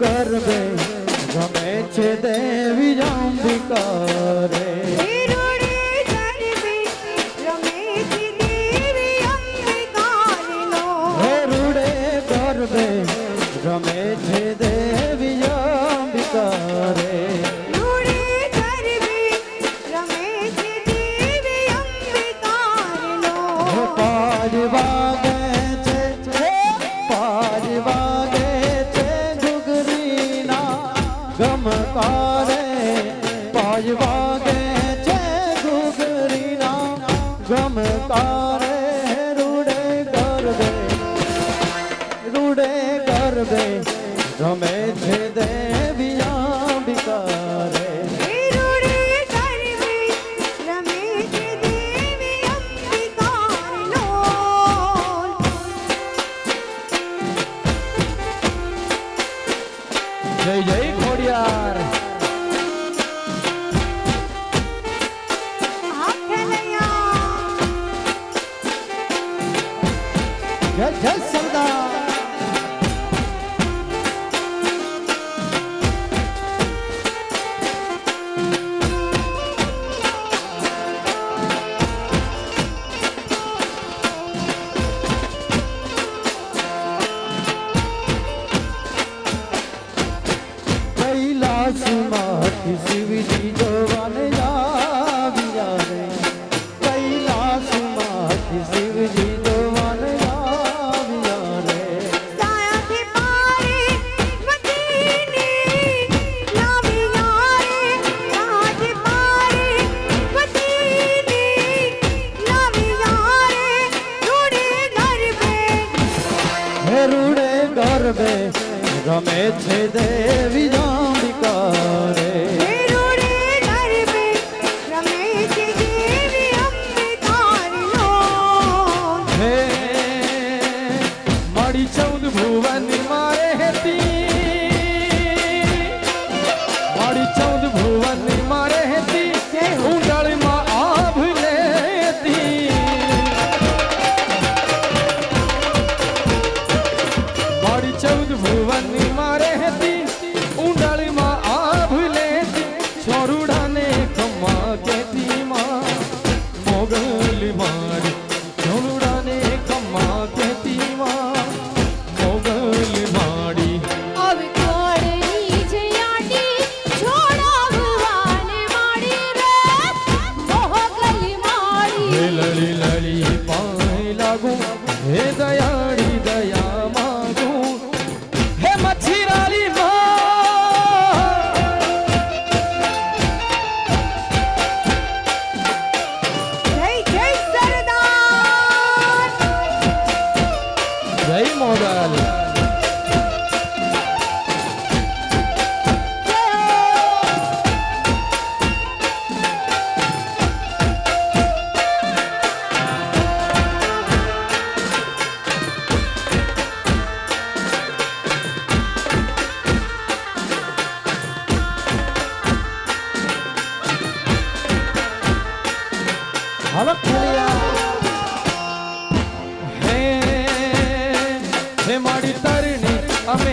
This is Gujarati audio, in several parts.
ગર્ભે ગમે છે દેવી જાંબિકા રે ગરબે રમે છે દેવી So. બદલ હાલો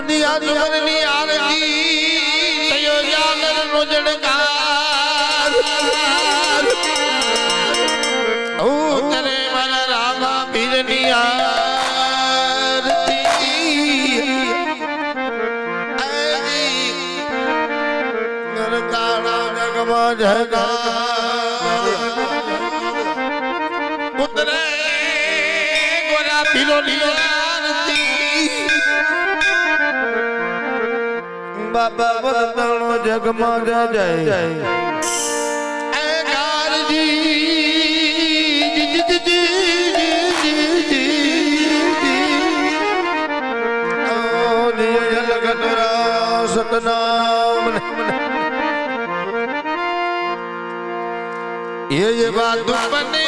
સંધ્યા જીવનની આરતી થયો જાગર નો જણકાર ઓ કરે મારા રામા પીરની જગા ઉતરે ગોરા પીરો લીલા બાબા વરદાણો જગમાં જાય એ ગારજી સતનામ ये ये बात बने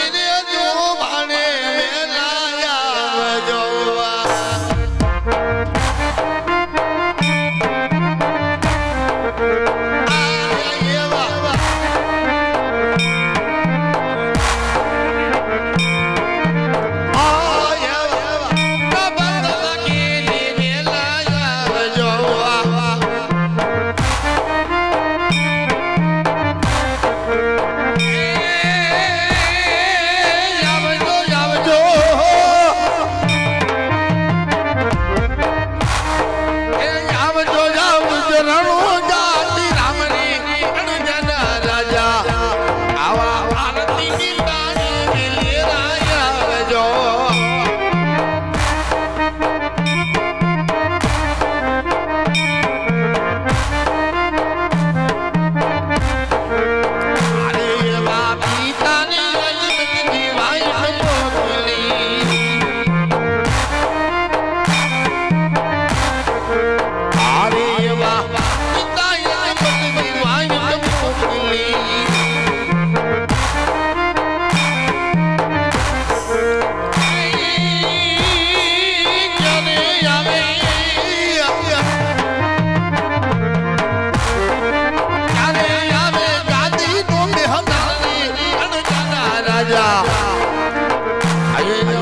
Hallelujah.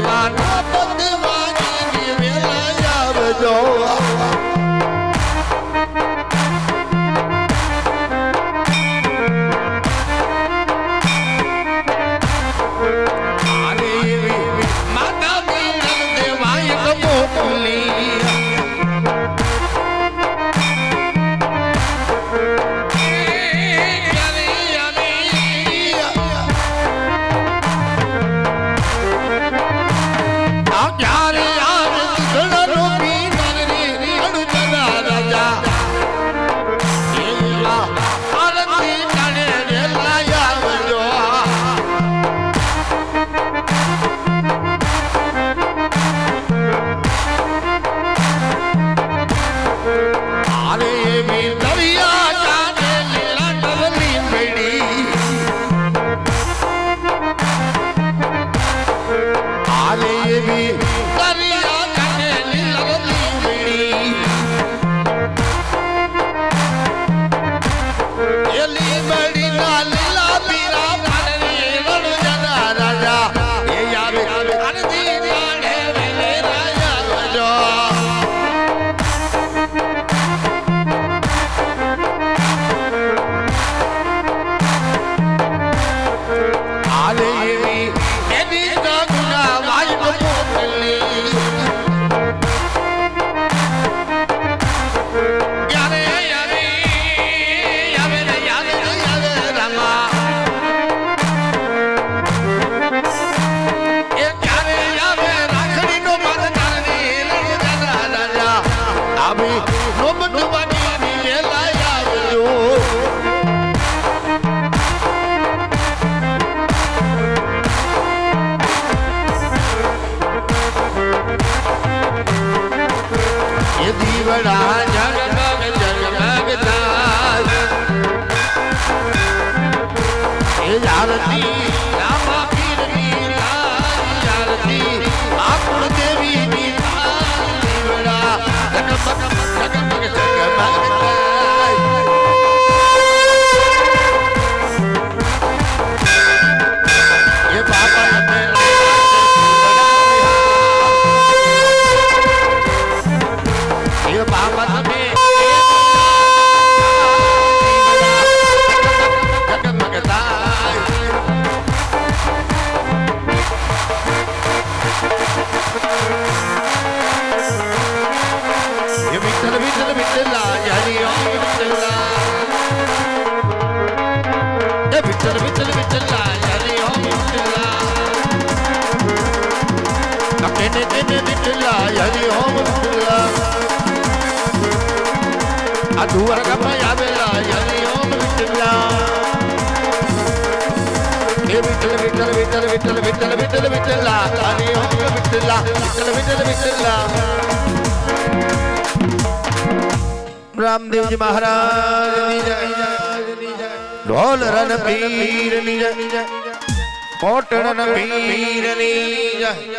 ગળા விட்டல விட்டல விட்டல விட்டல விட்டல விட்டல விட்டலா அதே விட்டலா விட்டல விட்டல விட்டலா રામદેવજી મહારાજ ઢોલ રન પીર ની જય મોટણ પીર ની